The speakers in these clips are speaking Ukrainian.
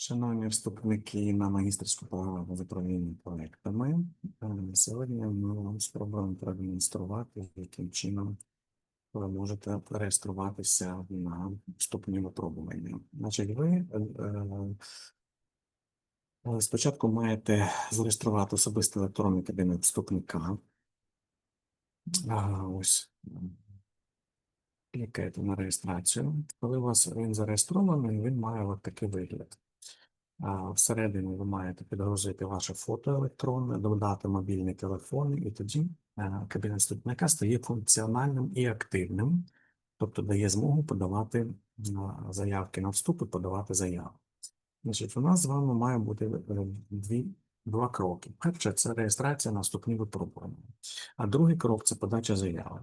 Шановні вступники на магістерську програму з управління проектами, е, сьогодні ми вам спробуємо продемонструвати, яким чином ви можете реєструватися на вступні випробування. Значить, ви е, е, спочатку маєте зареєструвати особистий електронний кабінет вступника. Ось клікаєте на реєстрацію. Коли у вас він зареєстрований, він має от такий вигляд. Всередині ви маєте підгрузити ваше фото електронне, додати мобільний телефон, і тоді е, кабінет вступника стає функціональним і активним, тобто дає змогу подавати заявки на вступ і подавати заяву. Значить, у нас з вами має бути е, дві, два кроки. Перше це реєстрація на вступні випробування, а другий крок це подача заяви.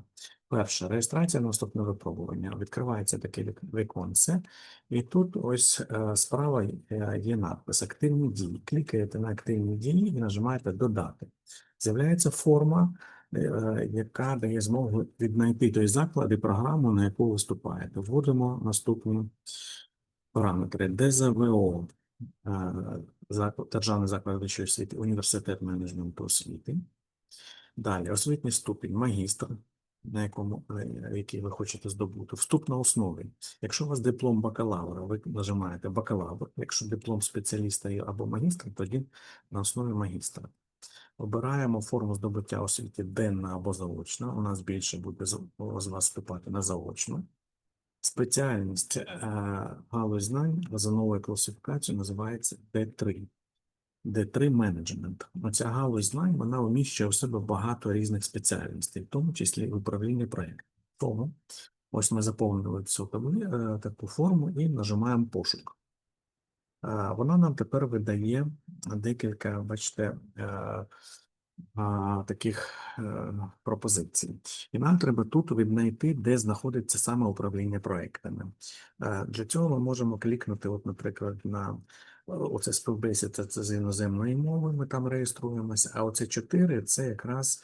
Перше, реєстрація на вступне випробування. Відкривається таке вік- віконце, і тут ось е, справа е, є надпис Активні дії. Клікаєте на активні дії і нажимаєте Додати. З'являється форма, е, яка дає змогу віднайти той заклад і програму, на яку ви вступаєте. Вводимо наступні параметри. ДЗВО, Державний заклад вищої освіти, університет менеджменту освіти. Далі, освітній ступінь, магістр, на якому, е, який ви хочете здобути. Вступ на основі. Якщо у вас диплом бакалавра, ви нажимаєте бакалавр. Якщо диплом спеціаліста або магістра, тоді на основі магістра. Обираємо форму здобуття освіти денна або заочна. У нас більше буде з вас вступати на заочну. Спеціальність е, галузь знань за новою класифікацією називається D3. D3 менеджмент. Оця галузь знань вона вміщує в себе багато різних спеціальностей, в тому числі управління проєктом. Тому ось ми заповнили цю е, таку форму і нажимаємо пошук. Е, Вона нам тепер видає декілька, бачите, таких е, пропозицій. І нам треба тут віднайти, де знаходиться саме управління проектами. Е, Для цього ми можемо клікнути, от, наприклад, на е, оце співбесіда, це з іноземної мови, ми там реєструємося, а оце чотири це якраз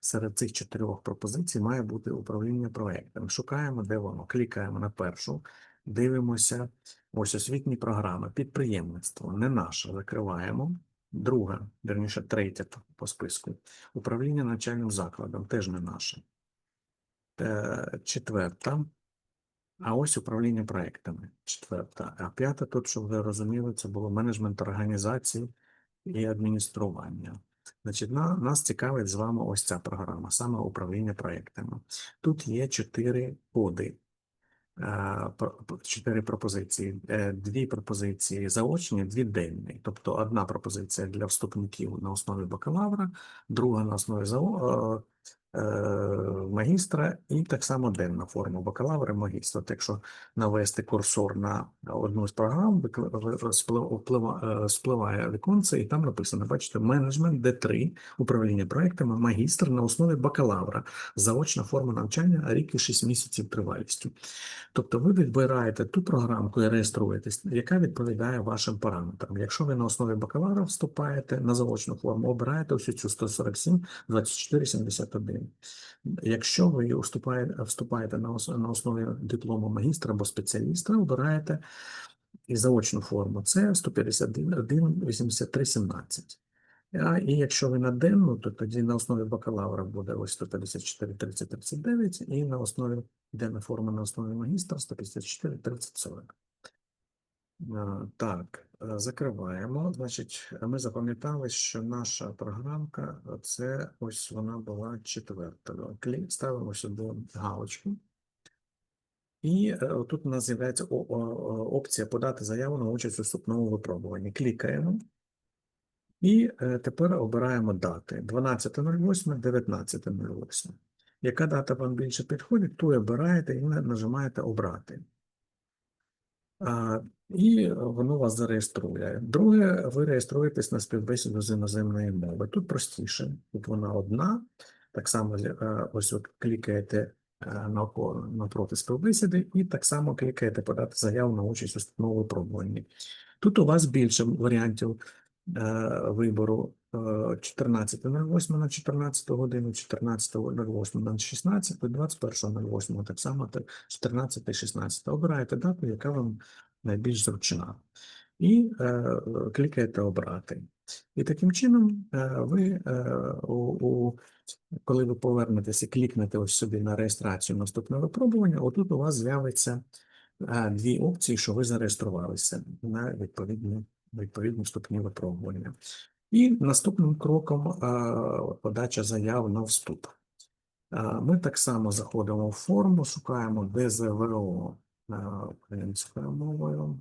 серед цих чотирьох пропозицій має бути управління проектами. Шукаємо, де воно, клікаємо на першу, дивимося, ось освітні програми, підприємництво, не наше, закриваємо. Друга, верніше, третя по списку. Управління навчальним закладом теж не наше. Е, Четверта. А ось управління проектами. Четверта. А п'ята, тут, щоб ви розуміли, це було менеджмент організації і адміністрування. Значить, на, нас цікавить з вами ось ця програма, саме управління проектами. Тут є чотири коди. Е, Чотири пропозиції, Е, дві пропозиції заочні, дві денні. Тобто одна пропозиція для вступників на основі бакалавра, друга на основі е, магістра і так само денна форма бакалавра магістра. От Якщо навести курсор на одну з програм, е, спливає віконце, і там написано: бачите, менеджмент Д3, управління проектами, магістр на основі бакалавра, заочна форма навчання, рік і 6 місяців тривалістю. Тобто ви відбираєте ту програмку і реєструєтесь, яка відповідає вашим параметрам. Якщо ви на основі бакалавра вступаєте на заочну форму, обираєте ось цю 147 24 71. Якщо ви вступаєте, вступаєте на, ос- на основі диплому магістра або спеціаліста, обираєте і заочну форму. Це 151 83 17. А, і якщо ви на денну, то тоді на основі бакалавра буде ось 154 30 39, і на основі денна форма на основі магістра 154 30 40. А, Так, е, закриваємо. Значить, ми запам'ятали, що наша програмка це ось вона була четверта. Клік, ставимо сюди галочку. І е, тут у нас з'являється опція подати заяву на участь у вступному випробуванні. Клікаємо. І е, тепер обираємо дати 12.08, 19.08. Яка дата вам більше підходить, ту обираєте і нажимаєте Обрати. І воно вас зареєструє. Друге, ви реєструєтесь на співбесіду з іноземної мови. Тут простіше, тут вона одна. Так само е, ось от клікаєте е, навпроти співбесіди, і так само клікаєте подати заяву на участь у вступному випробуванні. Тут у вас більше варіантів е, вибору е, 14.08 на 14 годину, 14.08 на 16, 21.08 так само, так 14 16. Обираєте дату, яка вам найбільш зручна. і е, клікаєте обрати. І таким чином е, ви, е, у, у, коли ви повернетеся клікнете ось собі на реєстрацію наступне випробування, отут у вас з'явиться е, дві опції, що ви зареєструвалися на відповідні, відповідні ступні випробування. І наступним кроком е, подача заяв на вступ. Е, Ми так само заходимо в форму, шукаємо ДЗВО українською мовою.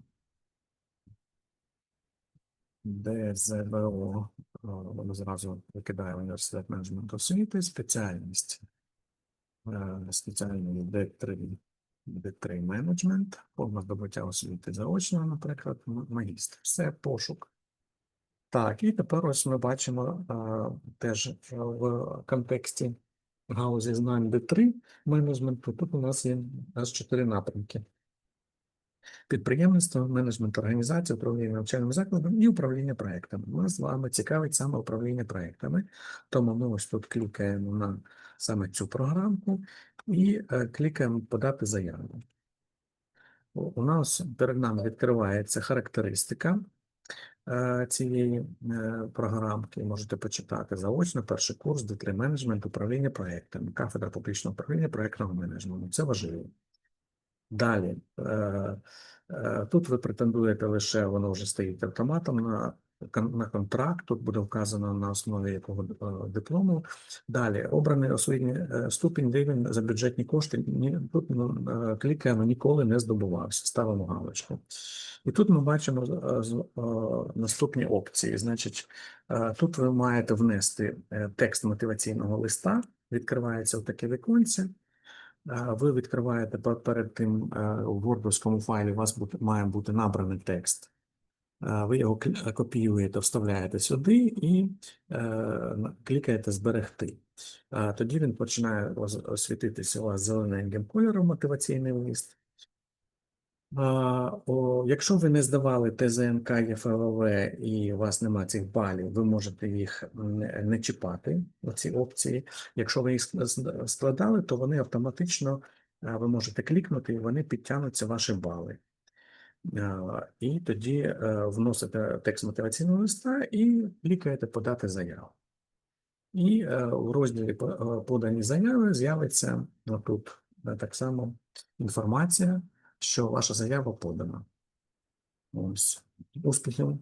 ДЗВО, е, воно зразу викидає університет менеджменту освіти, спеціальність, е, спеціальний D3, D3 менеджмент, повна здобуття освіти заочно, наприклад, магістр. Все, пошук. Так, і тепер ось ми бачимо е, теж е, в контексті галузі знань D3 менеджменту. Тут у нас є аж чотири напрямки. Підприємництво, менеджмент організації, управління навчальним закладом і управління проектами. Нас з вами цікавить саме управління проектами, тому ми ось тут клікаємо на саме цю програмку і е, клікаємо подати заяву. У нас перед нами відкривається характеристика е, цієї е, програмки. Можете почитати заочно перший курс D3 менеджмент управління проектами, кафедра публічного управління проектного менеджменту. Це важливо. Далі, е, е, тут ви претендуєте лише, воно вже стоїть автоматом на, на контракт, тут буде вказано на основі якого е, диплому. Далі, обраний освітній ступінь рівень за бюджетні кошти. Ні, тут ну, клікаємо ніколи не здобувався, ставимо галочку. І тут ми бачимо наступні опції. Значить, тут ви маєте внести текст мотиваційного листа, відкривається таке віконце. Ви відкриваєте перед тим е, у вордовському файлі, у вас має бути набраний текст. Ви його кл- копіюєте, вставляєте сюди і е, клікаєте Зберегти. Тоді він починає освітитися світитися у вас зелененьким кольором мотиваційний лист. Якщо ви не здавали ТЗНК ЄФЛВ і у вас нема цих балів, ви можете їх не, чіпати, оці опції. Якщо ви їх складали, то вони автоматично, ви можете клікнути, і вони підтягнуться ваші бали. І тоді е, вносите текст мотиваційного листа і клікаєте подати заяву. І е, в розділі е, подані заяви з'явиться тут так само інформація, що ваша заява подана. Ось. Успіхів!